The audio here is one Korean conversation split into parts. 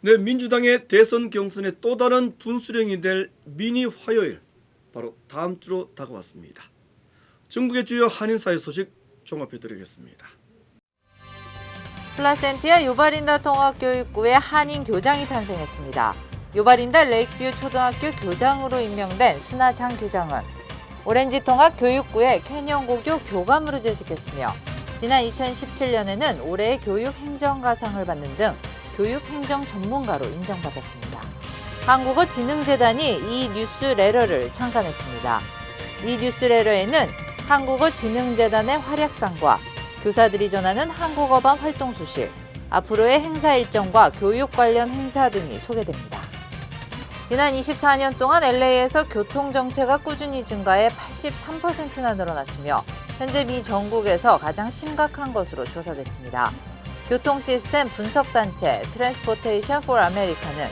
네, 민주당의 대선 경선의 또 다른 분수령이 될 미니 화요일 바로 다음 주로 다가왔습니다. 전국의 주요 한인 사회 소식 종합해 드리겠습니다. 플라센티아 요바린다 통합교육부의 한인 교장이 탄생했습니다. 요바린다 레이크뷰 초등학교 교장으로 임명된 순하장 교장은 오렌지 통합 교육부의 캐년고교 교감으로 재직했으며 지난 2017년에는 올해의 교육 행정가상을 받는 등 교육 행정 전문가로 인정받았습니다. 한국어지능재단이 이 뉴스레러를 창간했습니다. 이 뉴스레러에는 한국어지능재단의 활약상과 교사들이 전하는 한국어반 활동 소식, 앞으로의 행사 일정과 교육 관련 행사 등이 소개됩니다. 지난 24년 동안 LA에서 교통 정체가 꾸준히 증가해 83%나 늘어났으며 현재 미 전국에서 가장 심각한 것으로 조사됐습니다. 교통 시스템 분석 단체 트랜스포테이션 for 아메리카는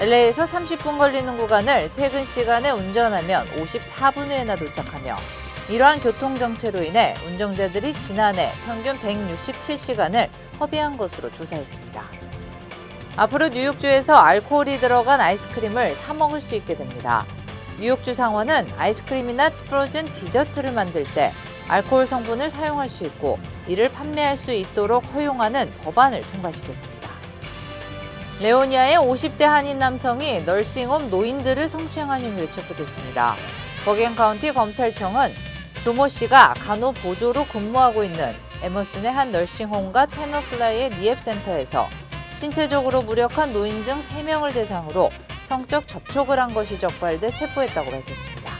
LA에서 30분 걸리는 구간을 퇴근 시간에 운전하면 54분 후에나 도착하며 이러한 교통 정체로 인해 운전자들이 지난해 평균 167시간을 허비한 것으로 조사했습니다. 앞으로 뉴욕주에서 알코올이 들어간 아이스크림을 사 먹을 수 있게 됩니다. 뉴욕주 상원은 아이스크림이나 프로즌 디저트를 만들 때 알코올 성분을 사용할 수 있고 이를 판매할 수 있도록 허용하는 법안을 통과시켰습니다. 레오니아의 50대 한인 남성이 널싱홈 노인들을 성추행한 혐의로 체포됐습니다. 버겐 카운티 검찰청은 조모 씨가 간호 보조로 근무하고 있는 에머슨의 한 널싱홈과 테너플라이의 리앱센터에서 신체적으로 무력한 노인 등 3명을 대상으로 성적 접촉을 한 것이 적발돼 체포했다고 밝혔습니다.